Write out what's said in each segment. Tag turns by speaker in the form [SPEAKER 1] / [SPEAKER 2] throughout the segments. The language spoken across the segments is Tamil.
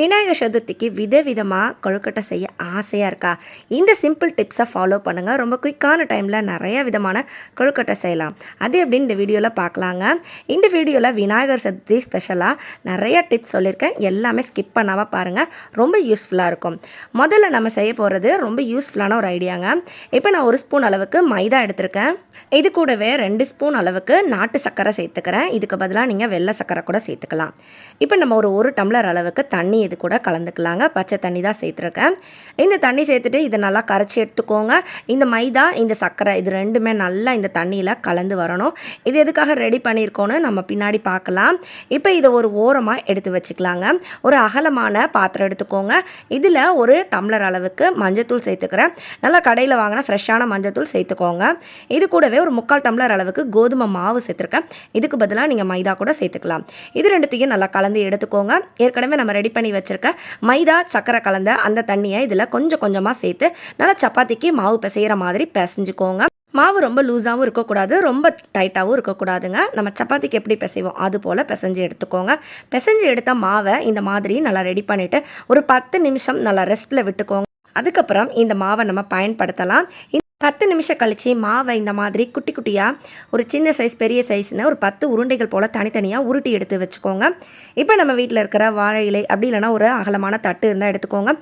[SPEAKER 1] விநாயகர் சதுர்த்திக்கு விதவிதமாக கொழுக்கட்டை செய்ய ஆசையாக இருக்கா? இந்த சிம்பிள் டிப்ஸை ஃபாலோ பண்ணுங்கள் ரொம்ப குயிக்கான டைமில் நிறைய விதமான கொழுக்கட்டை செய்யலாம். அது எப்படின்னு இந்த வீடியோவில் பார்க்கலாங்க. இந்த வீடியோவில் விநாயகர் சதுர்த்தி ஸ்பெஷலாக நிறைய டிப்ஸ் சொல்லியிருக்கேன். எல்லாமே ஸ்கிப் பண்ணாமல் பாருங்கள் ரொம்ப யூஸ்ஃபுல்லாக இருக்கும். முதல்ல நம்ம செய்ய போகிறது ரொம்ப யூஸ்ஃபுல்லான ஒரு ஐடியாங்க இப்போ நான் ஒரு ஸ்பூன் அளவுக்கு மைதா எடுத்திருக்கேன். இது கூடவே ரெண்டு ஸ்பூன் அளவுக்கு நாட்டு சர்க்கரை சேர்த்துக்கிறேன். இதுக்கு பதிலாக நீங்கள் வெள்ளை சர்க்கரை கூட சேர்த்துக்கலாம். இப்போ நம்ம ஒரு ஒரு டம்ளர் அளவுக்கு தண்ணி இது கூட கலந்துக்கலாங்க. பச்சை தண்ணி தான் சேர்த்துருக்கேன். இந்த தண்ணி சேர்த்துட்டு இதை நல்லா கரைச்சி எடுத்துக்கோங்க. இந்த மைதா இந்த சர்க்கரை இது ரெண்டுமே நல்லா இந்த தண்ணியில் கலந்து வரணும். இது எதுக்காக ரெடி பண்ணியிருக்கோன்னு நம்ம பின்னாடி பார்க்கலாம். இப்போ இதை ஒரு ஓரமாக எடுத்து வச்சுக்கலாங்க. ஒரு அகலமான பாத்திரம் எடுத்துக்கோங்க. இதில் ஒரு டம்ளர் அளவுக்கு மஞ்சத்தூள் சேர்த்துக்கிறேன். நல்லா கடையில் வாங்கின ஃப்ரெஷ்ஷான மஞ்சத்தூள் சேர்த்துக்கோங்க. இது கூடவே ஒரு முக்கால் டம்ளர் அளவுக்கு கோதுமை மாவு சேர்த்துருக்கேன். இதுக்கு பதிலாக நீங்கள் மைதா கூட சேர்த்துக்கலாம். இது ரெண்டுத்தையும் நல்லா கலந்து எடுத்துக்கோங்க. ஏற்கனவே நம்ம ரெடி பண்ணி வச்சுருக்க மைதா சக்கரை கலந்த அந்த தண்ணியை இதில் கொஞ்சம் கொஞ்சமாக சேர்த்து நல்லா சப்பாத்திக்கு மாவு பிசைகிற மாதிரி பிசைஞ்சுக்கோங்க. மாவு ரொம்ப லூஸாகவும் இருக்கக்கூடாது ரொம்ப டைட்டாகவும் இருக்கக்கூடாதுங்க. நம்ம சப்பாத்திக்கு எப்படி பிசைவோம்? அது போல் பிசைஞ்சு எடுத்துக்கோங்க. பிசைஞ்சு எடுத்த மாவை இந்த மாதிரி நல்லா ரெடி பண்ணிவிட்டு ஒரு பத்து நிமிஷம் நல்லா ரெஸ்ட்டில் விட்டுக்கோங்க. அதுக்கப்புறம் இந்த மாவை நம்ம பயன்படுத்தலாம். பத்து நிமிஷம் கழித்து மாவை இந்த மாதிரி குட்டி குட்டியாக ஒரு சின்ன சைஸ் பெரிய சைஸ்னு ஒரு பத்து உருண்டைகள் போல் தனித்தனியாக உருட்டி எடுத்து வச்சுக்கோங்க. இப்போ நம்ம வீட்டில் இருக்கிற வாழை இலை அப்படி இல்லைன்னா ஒரு அகலமான தட்டு இருந்தால் எடுத்துக்கோங்க.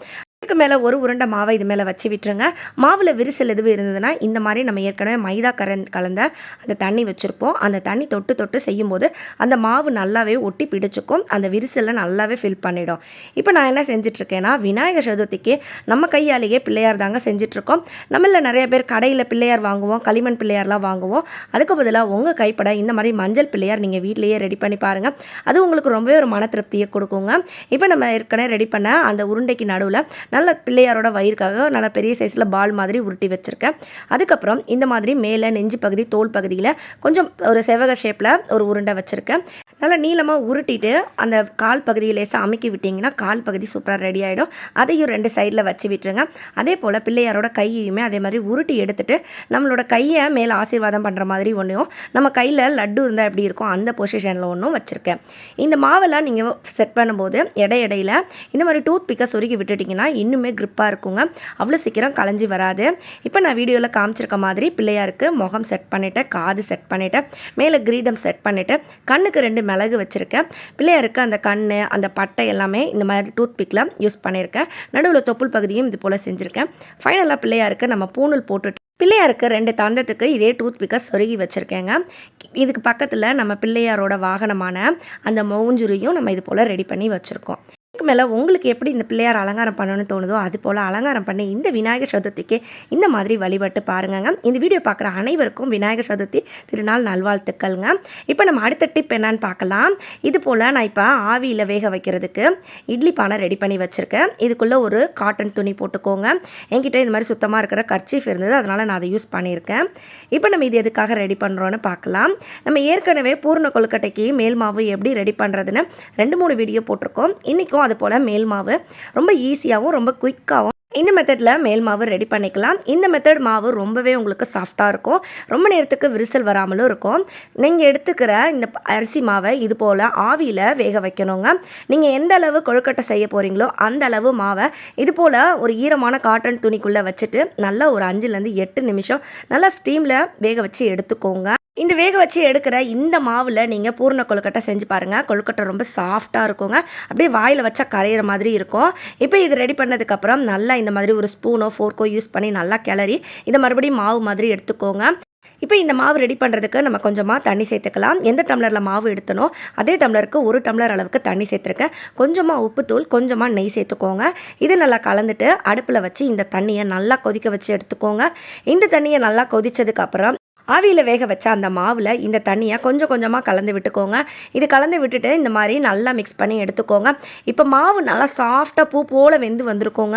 [SPEAKER 1] இதுக்கு மேலே ஒரு உருண்டை மாவை இது மேலே வச்சு விட்டுருங்க. மாவில் விரிசல் எதுவும் இருந்ததுன்னா இந்த மாதிரி நம்ம ஏற்கனவே மைதா கரன் கலந்த அந்த தண்ணி வச்சுருப்போம். அந்த தண்ணி தொட்டு தொட்டு செய்யும்போது அந்த மாவு நல்லாவே ஒட்டி பிடிச்சிக்கும். அந்த விரிசலை நல்லாவே ஃபில் பண்ணிடும். இப்போ நான் என்ன செஞ்சிட்ருக்கேன்னா விநாயகர் சதுர்த்திக்கு நம்ம கையாலேயே பிள்ளையார் தாங்க செஞ்சிட்ருக்கோம். நம்மள நிறைய பேர் கடையில் பிள்ளையார் வாங்குவோம் களிமண் பிள்ளையார்லாம் வாங்குவோம். அதுக்கு பதிலாக உங்கள் கைப்பட இந்த மாதிரி மஞ்சள் பிள்ளையார் நீங்கள் வீட்டிலேயே ரெடி பண்ணி பாருங்கள் அது உங்களுக்கு ரொம்பவே ஒரு மன திருப்தியை கொடுக்குங்க. இப்போ நம்ம ஏற்கனவே ரெடி பண்ண அந்த உருண்டைக்கு நடுவில் நல்ல பிள்ளையாரோட வயிறுக்காக நல்ல பெரிய சைஸில் பால் மாதிரி உருட்டி வச்சுருக்கேன். அதுக்கப்புறம் இந்த மாதிரி மேலே நெஞ்சு பகுதி தோல் பகுதியில் கொஞ்சம் ஒரு செவக ஷேப்பில் ஒரு உருண்டை வச்சுருக்கேன். நல்லா நீளமாக உருட்டிட்டு அந்த கால் பகுதியை லேசாக அமுக்கி விட்டிங்கன்னா கால் பகுதி சூப்பராக ரெடி ஆகிடும் அதையும் ரெண்டு சைடில் வச்சு விட்டுருங்க. அதே போல் பிள்ளையாரோட கையையுமே அதே மாதிரி உருட்டி எடுத்துகிட்டு நம்மளோட கையை மேலே ஆசீர்வாதம் பண்ணுற மாதிரி ஒன்றையும் நம்ம கையில் லட்டு இருந்தால் எப்படி இருக்கும் அந்த பொசிஷனில் ஒன்றும் வச்சுருக்கேன். இந்த மாவெல்லாம் நீங்கள் செட் பண்ணும்போது இடை இடையில இந்த மாதிரி டூத் பிக்கை சொருகி விட்டுட்டிங்கன்னா இன்னுமே க்ரிப்பாக இருக்குங்க. அவ்வளோ சீக்கிரம் களைஞ்சி வராது. இப்போ நான் வீடியோவில் காமிச்சிருக்க மாதிரி பிள்ளையாருக்கு முகம் செட் பண்ணிவிட்டேன் காது செட் பண்ணிவிட்டேன் மேலே கிரீடம் செட் பண்ணிவிட்டு கண்ணுக்கு ரெண்டு மிளகு வச்சுருக்கேன். பிள்ளையாருக்கு அந்த கண் அந்த பட்டை எல்லாமே இந்த மாதிரி டூத் பிக்கில் யூஸ் பண்ணியிருக்கேன் நடுவில் தொப்புள் பகுதியும் இது போல் செஞ்சுருக்கேன். ஃபைனலாக பிள்ளையாருக்கு நம்ம பூணூல் போட்டுட்டு பிள்ளையாருக்கு ரெண்டு தந்தத்துக்கு இதே டூத் பிக்கை சொருகி வச்சுருக்கேங்க. இதுக்கு பக்கத்தில் நம்ம பிள்ளையாரோட வாகனமான அந்த மௌஞ்சுரியும் நம்ம இது போல் ரெடி பண்ணி வச்சுருக்கோம். இதுக்கு மேலே உங்களுக்கு எப்படி இந்த பிள்ளையார் அலங்காரம் பண்ணணும்னு தோணுதோ அது போல் அலங்காரம் பண்ணி இந்த விநாயகர் சதுர்த்திக்கு இந்த மாதிரி வழிபட்டு பாருங்கங்க. இந்த வீடியோ பார்க்குற அனைவருக்கும் விநாயகர் சதுர்த்தி திருநாள் நல்வாழ்த்துக்கள்ங்க. இப்போ நம்ம அடுத்த டிப் என்னன்னு பார்க்கலாம். இது போல் நான் இப்போ ஆவியில் வேக வைக்கிறதுக்கு இட்லி பானை ரெடி பண்ணி வச்சுருக்கேன். இதுக்குள்ளே ஒரு காட்டன் துணி போட்டுக்கோங்க. என்கிட்ட இந்த மாதிரி சுத்தமாக இருக்கிற கர்ச்சீஃப் இருந்தது அதனால் நான் அதை யூஸ் பண்ணியிருக்கேன். இப்போ நம்ம இது எதுக்காக ரெடி பண்ணுறோன்னு பார்க்கலாம். நம்ம ஏற்கனவே பூர்ண கொழுக்கட்டைக்கு மேல் மாவு எப்படி ரெடி பண்ணுறதுன்னு ரெண்டு மூணு வீடியோ போட்டிருக்கோம். இன்றைக்கும் அது போல் மேல் மாவு. ரொம்ப ஈஸியாகவும் ரொம்ப குயிக்காகவும் இந்த மெத்தடில் மேல் மாவு ரெடி பண்ணிக்கலாம். இந்த மெத்தட் மாவு ரொம்பவே உங்களுக்கு சாஃப்டாக இருக்கும். ரொம்ப நேரத்துக்கு விரிசல் வராமலும் இருக்கும். நீங்கள் எடுத்துக்கிற இந்த அரிசி மாவை இது போல் ஆவியில் வேக வைக்கணுங்க. நீங்கள் எந்த அளவு கொழுக்கட்டை செய்ய போகிறீங்களோ அந்த அளவு மாவை இது போல் ஒரு ஈரமான காட்டன் துணிக்குள்ளே வச்சுட்டு நல்லா ஒரு அஞ்சுலேருந்து எட்டு நிமிஷம் நல்லா ஸ்டீமில் வேக வச்சு எடுத்துக்கோங்க. இந்த வேக வச்சு எடுக்கிற இந்த மாவில் நீங்கள் பூர்ண கொழுக்கட்டை செஞ்சு பாருங்கள் கொழுக்கட்டை ரொம்ப சாஃப்டாக இருக்குங்க. அப்படியே வாயில் வச்சா கரையிற மாதிரி இருக்கும். இப்போ இது ரெடி பண்ணதுக்கப்புறம் நல்லா இந்த மாதிரி ஒரு ஸ்பூனோ ஃபோர்க்கோ யூஸ் பண்ணி நல்லா கிளறி இதை மறுபடியும் மாவு மாதிரி எடுத்துக்கோங்க. இப்போ இந்த மாவு ரெடி பண்ணுறதுக்கு நம்ம கொஞ்சமாக தண்ணி சேர்த்துக்கலாம். எந்த டம்ளரில் மாவு எடுத்தனோ அதே டம்ளருக்கு ஒரு டம்ளர் அளவுக்கு தண்ணி சேர்த்துருக்கேன். கொஞ்சமாக உப்புத்தூள் கொஞ்சமாக நெய் சேர்த்துக்கோங்க. இது நல்லா கலந்துட்டு அடுப்பில் வச்சு இந்த தண்ணியை நல்லா கொதிக்க வச்சு எடுத்துக்கோங்க. இந்த தண்ணியை நல்லா கொதித்ததுக்கப்புறம் ஆவியில் வேக வச்ச அந்த மாவில் இந்த தண்ணியை கொஞ்சம் கொஞ்சமாக கலந்து விட்டுக்கோங்க. இது கலந்து விட்டுட்டு இந்த மாதிரி நல்லா மிக்ஸ் பண்ணி எடுத்துக்கோங்க. இப்போ மாவு நல்லா சாஃப்டாக பூ போல் வெந்து வந்திருக்கோங்க.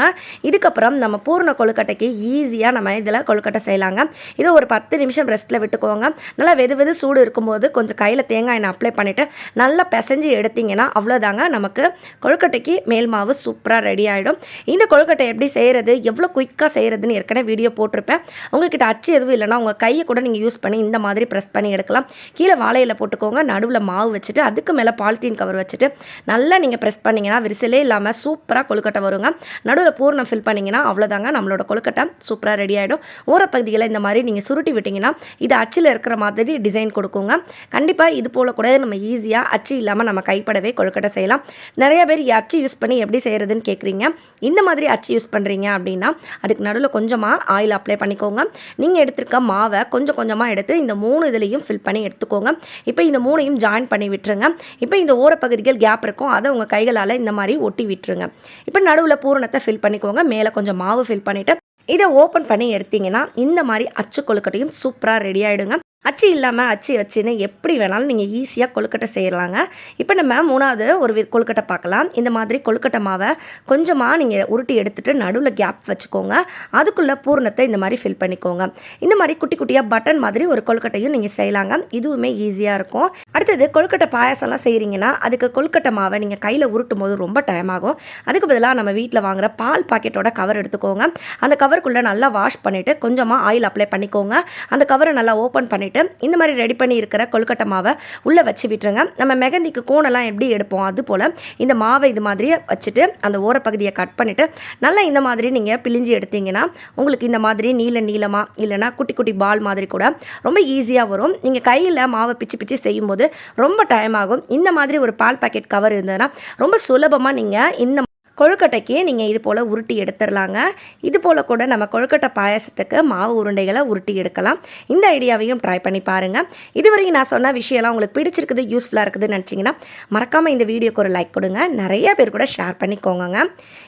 [SPEAKER 1] இதுக்கப்புறம் நம்ம பூர்ண கொழுக்கட்டைக்கு ஈஸியாக நம்ம இதில் கொழுக்கட்டை செய்யலாங்க. இதை ஒரு பத்து நிமிஷம் ரெஸ்ட்டில் விட்டுக்கோங்க. நல்லா வெது வெது சூடு இருக்கும்போது கொஞ்சம் கையில் தேங்காய் எண்ணெய் அப்ளை பண்ணிவிட்டு நல்லா பிசைஞ்சு எடுத்திங்கன்னா அவ்வளோதாங்க நமக்கு கொழுக்கட்டைக்கு மேல் மாவு சூப்பராக ரெடி ஆகிடும் இந்த கொழுக்கட்டை எப்படி செய்கிறது எவ்வளோ குயிக்காக செய்கிறதுன்னு ஏற்கனவே வீடியோ போட்டிருப்பேன். உங்ககிட்ட அச்சு எதுவும் இல்லைன்னா உங்கள் கையை கூட நீங்கள் யூஸ் பண்ணி இந்த மாதிரி ப்ரெஸ் பண்ணி எடுக்கலாம். கீழே வாழையில போட்டுக்கோங்க. நடுவில் மாவு வச்சுட்டு அதுக்கு மேலே பாலித்தீன் கவர் வச்சுட்டு நல்லா நீங்கள் ப்ரெஸ் பண்ணிங்கன்னா விரிசலே இல்லாமல் சூப்பராக கொழுக்கட்டை வருங்க. நடுவில் பூர்ணம் ஃபில் பண்ணிங்கன்னா அவ்வளோதாங்க நம்மளோட கொழுக்கட்டை சூப்பராக ரெடி ஆகிடும் ஓரப்பகுதியில் இந்த மாதிரி நீங்கள் சுருட்டி விட்டிங்கன்னா இது அச்சில் இருக்கிற மாதிரி டிசைன் கொடுக்குங்க. கண்டிப்பாக இது போல் கூட நம்ம ஈஸியாக அச்சு இல்லாமல் நம்ம கைப்படவே கொழுக்கட்டை செய்யலாம். நிறைய பேர் அச்சு யூஸ் பண்ணி எப்படி செய்கிறதுன்னு கேட்குறீங்க இந்த மாதிரி அச்சு யூஸ் பண்ணுறீங்க அப்படின்னா அதுக்கு நடுவில் கொஞ்சமாக ஆயில் அப்ளை பண்ணிக்கோங்க. நீங்கள் எடுத்திருக்க மாவை கொஞ்சம் கொஞ்சம் கொஞ்சமாக எடுத்து இந்த மூணு இதுலேயும் ஃபில் பண்ணி எடுத்துக்கோங்க. இப்போ இந்த மூணையும் ஜாயின் பண்ணி விட்டுருங்க. இப்போ இந்த ஓரப்பகுதிகள் கேப் இருக்கும். அதை உங்கள் கைகளால் இந்த மாதிரி ஒட்டி விட்டுருங்க. இப்போ நடுவில் பூரணத்தை ஃபில் பண்ணிக்கோங்க. மேலே கொஞ்சம் மாவு ஃபில் பண்ணிவிட்டு இதை ஓப்பன் பண்ணி எடுத்தீங்கன்னா இந்த மாதிரி அச்சு கொழுக்கட்டையும் சூப்பராக ரெடி ஆகிடுங்க அச்சு இல்லாமல் அச்சு வச்சுன்னு எப்படி வேணாலும் நீங்கள் ஈஸியாக கொழுக்கட்டை செய்யலாங்க. இப்போ நம்ம மூணாவது ஒரு கொழுக்கட்டை பார்க்கலாம். இந்த மாதிரி கொழுக்கட்டை மாவை கொஞ்சமாக நீங்கள் உருட்டி எடுத்துகிட்டு நடுவில் கேப் வச்சுக்கோங்க. அதுக்குள்ளே பூரணத்தை இந்த மாதிரி ஃபில் பண்ணிக்கோங்க. இந்த மாதிரி குட்டி குட்டியாக பட்டன் மாதிரி ஒரு கொழுக்கட்டையும் நீங்கள் செய்யலாங்க. இதுவுமே ஈஸியாக இருக்கும். அடுத்தது கொழுக்கட்டை பாயாசம்லாம் செய்கிறீங்கன்னா அதுக்கு கொழுக்கட்டை மாவை நீங்கள் கையில் உருட்டும் போது ரொம்ப டைம் ஆகும். அதுக்கு பதிலாக நம்ம வீட்டில் வாங்குற பால் பாக்கெட்டோட கவர் எடுத்துக்கோங்க. அந்த கவருக்குள்ளே நல்லா வாஷ் பண்ணிவிட்டு கொஞ்சமாக ஆயில் அப்ளை பண்ணிக்கோங்க. அந்த கவரை நல்லா ஓப்பன் பண்ணிவிட்டு இந்த மாதிரி ரெடி பண்ணி இருக்கிற கொழுக்கட்டை மாவை உள்ளே வச்சு விட்டுருங்க. நம்ம மெகந்திக்கு கோணெல்லாம் எப்படி எடுப்போம்? அது போல் இந்த மாவை இது மாதிரி வச்சுட்டு அந்த ஓரப்பகுதியை கட் பண்ணிவிட்டு நல்லா இந்த மாதிரி நீங்கள் பிழிஞ்சு எடுத்தீங்கன்னா உங்களுக்கு இந்த மாதிரி நீல நீளமாக இல்லைனா குட்டி குட்டி பால் மாதிரி கூட ரொம்ப ஈஸியாக வரும். நீங்கள் கையில் மாவை பிச்சு பிச்சு செய்யும்போது ரொம்ப டைம் ஆகும். இந்த மாதிரி ஒரு பால் பாக்கெட் கவர் இருந்ததுன்னா ரொம்ப சுலபமாக நீங்கள் இந்த கொழுக்கட்டைக்கு நீங்கள் இது போல் உருட்டி எடுத்துடலாங்க. இது போல் கூட நம்ம கொழுக்கட்டை பாயாசத்துக்கு மாவு உருண்டைகளை உருட்டி எடுக்கலாம். இந்த ஐடியாவையும் ட்ரை பண்ணி பாருங்கள் இதுவரையும் நான் சொன்ன விஷயம்லாம் உங்களுக்கு பிடிச்சிருக்குது யூஸ்ஃபுல்லாக இருக்குதுன்னு நினச்சிங்கன்னா மறக்காமல் இந்த வீடியோக்கு ஒரு லைக் கொடுங்க. நிறைய பேர் கூட ஷேர் பண்ணிக்கோங்க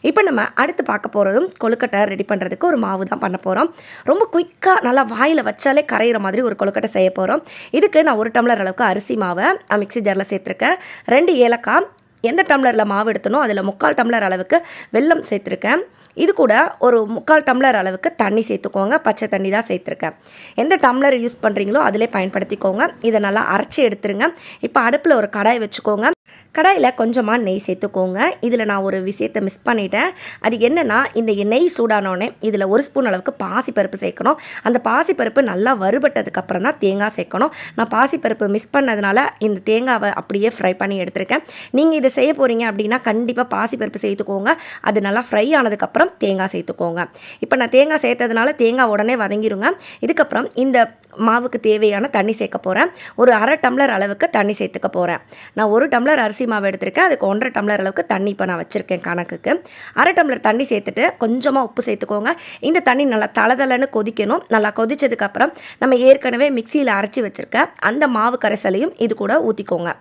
[SPEAKER 1] இப்போ நம்ம அடுத்து பார்க்க போகிறதும் கொழுக்கட்டை ரெடி பண்ணுறதுக்கு ஒரு மாவு தான் பண்ண போகிறோம் ரொம்ப குயிக்காக நல்லா வாயில் வச்சாலே கரையிற மாதிரி ஒரு கொழுக்கட்டை செய்ய போகிறோம் இதுக்கு நான் ஒரு டம்ளர் அளவுக்கு அரிசி மாவை மிக்ஸி ஜாரில் சேர்த்துருக்கேன். ரெண்டு ஏலக்காய் எந்த டம்ளரில் மாவு எடுத்தனோ அதில் முக்கால் டம்ளர் அளவுக்கு வெல்லம் சேர்த்துருக்கேன். இது கூட ஒரு முக்கால் டம்ளர் அளவுக்கு தண்ணி சேர்த்துக்கோங்க. பச்சை தண்ணி தான் சேர்த்துருக்கேன். எந்த டம்ளர் யூஸ் பண்ணுறீங்களோ அதிலே பயன்படுத்திக்கோங்க. இதை நல்லா அரைச்சி எடுத்துருங்க. இப்போ அடுப்பில் ஒரு கடாய் வச்சுக்கோங்க. கடாயில் கொஞ்சமாக நெய் சேர்த்துக்கோங்க. இதில் நான் ஒரு விஷயத்தை மிஸ் பண்ணிட்டேன். அது என்னென்னா இந்த நெய் சூடானோடனே இதில் ஒரு ஸ்பூன் அளவுக்கு பாசிப்பருப்பு சேர்க்கணும். அந்த பாசிப்பருப்பு நல்லா வறுபட்டதுக்கப்புறம் தான் தேங்காய் சேர்க்கணும். நான் பாசிப்பருப்பு மிஸ் பண்ணதுனால இந்த தேங்காவை அப்படியே ஃப்ரை பண்ணி எடுத்திருக்கேன். நீங்கள் இதை செய்ய போகிறீங்க அப்படின்னா கண்டிப்பாக பாசிப்பருப்பு சேர்த்துக்கோங்க. அது நல்லா ஃப்ரை ஆனதுக்கப்புறம் தேங்காய் சேர்த்துக்கோங்க. இப்போ நான் தேங்காய் சேர்த்ததுனால தேங்காய் உடனே வதங்கிடுங்க இதுக்கப்புறம் இந்த மாவுக்கு தேவையான தண்ணி சேர்க்க போகிறேன் ஒரு அரை டம்ளர் அளவுக்கு தண்ணி சேர்த்துக்க போகிறேன் நான் ஒரு டம்ளர் அரிசி மாவு எடுத்திருக்கேன். அதுக்கு ஒன்றரை டம்ளர் அளவுக்கு தண்ணி இப்போ நான் வச்சுருக்கேன் கணக்குக்கு. அரை டம்ளர் தண்ணி சேர்த்துட்டு கொஞ்சமாக உப்பு சேர்த்துக்கோங்க. இந்த தண்ணி நல்லா தளதளன்னு கொதிக்கணும். நல்லா கொதித்ததுக்கப்புறம் நம்ம ஏற்கனவே மிக்சியில் அரைச்சி வச்சுருக்க அந்த மாவு கரைசலையும் இது கூட ஊற்றிக்கோங்க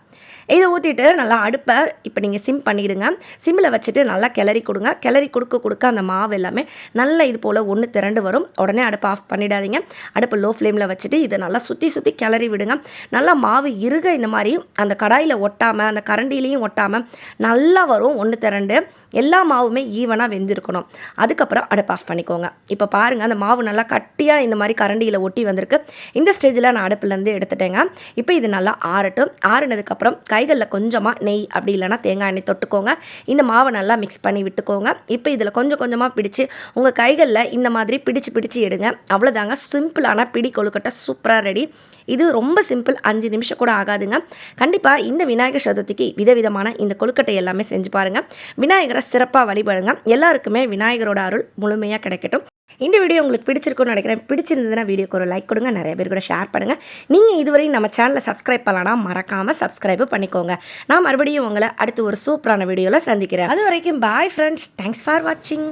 [SPEAKER 1] இதை ஊற்றிட்டு நல்லா அடுப்பை இப்போ நீங்கள் சிம் பண்ணிவிடுங்க சிம்மில் வச்சுட்டு நல்லா கிளறி கொடுங்க. கிளறி கொடுக்க கொடுக்க அந்த மாவு எல்லாமே நல்லா இது போல் ஒன்று திரண்டு வரும். உடனே அடுப்பை ஆஃப் பண்ணிடாதீங்க. அடுப்பு லோ ஃப்ளேமில் வச்சுட்டு இதை நல்லா சுற்றி சுற்றி கிளறி விடுங்க. நல்லா மாவு இருக இந்த மாதிரி அந்த கடாயில் ஒட்டாமல் அந்த கரண்டிலையும் ஒட்டாமல் நல்லா வரும். ஒன்று திரண்டு எல்லா மாவுமே ஈவனாக வெந்திருக்கணும். அதுக்கப்புறம் அடுப்பு ஆஃப் பண்ணிக்கோங்க. இப்போ பாருங்கள் அந்த மாவு நல்லா கட்டியாக இந்த மாதிரி கரண்டியில் ஒட்டி வந்திருக்கு. இந்த ஸ்டேஜில் நான் அடுப்புலேருந்து எடுத்துட்டேங்க. இப்போ இது நல்லா ஆறட்டும். ஆறுனதுக்கப்புறம் கைகளில் கொஞ்சமாக நெய் அப்படி இல்லைன்னா தேங்காய் எண்ணெய் தொட்டுக்கோங்க. இந்த மாவை நல்லா மிக்ஸ் பண்ணி விட்டுக்கோங்க. இப்போ இதில் கொஞ்சம் கொஞ்சமாக பிடிச்சு உங்கள் கைகளில் இந்த மாதிரி பிடிச்சு பிடிச்சு எடுங்க. அவ்வளோதாங்க சிம்பிளான பிடி கொழுக்கட்டை சூப்பராக ரெடி இது ரொம்ப சிம்பிள் அஞ்சு நிமிஷம் கூட ஆகாதுங்க. கண்டிப்பாக இந்த விநாயகர் சதுர்த்திக்கு விதவிதமான இந்த கொழுக்கட்டை எல்லாமே செஞ்சு பாருங்கள் விநாயகரை சிறப்பாக வழிபடுங்க. எல்லாருக்குமே விநாயகரோட அருள் முழுமையாக கிடைக்கட்டும். இந்த வீடியோ உங்களுக்கு பிடிச்சிருக்கும்னு நினைக்கிறேன். பிடிச்சிருந்ததுன்னா வீடியோக்கு ஒரு லைக் கொடுங்க. நிறைய பேர் கூட ஷேர் பண்ணுங்கள் நீங்கள் இதுவரையும் நம்ம சேனலை சப்ஸ்கிரைப் பண்ணலாம் மறக்காமல் சப்ஸ்கிரைப் பண்ணிக்கோங்க. நான் மறுபடியும் உங்களை அடுத்து ஒரு சூப்பரான வீடியோவில் சந்திக்கிறேன். அது வரைக்கும் பாய் ஃப்ரெண்ட்ஸ் தேங்க்ஸ் ஃபார் வாட்சிங்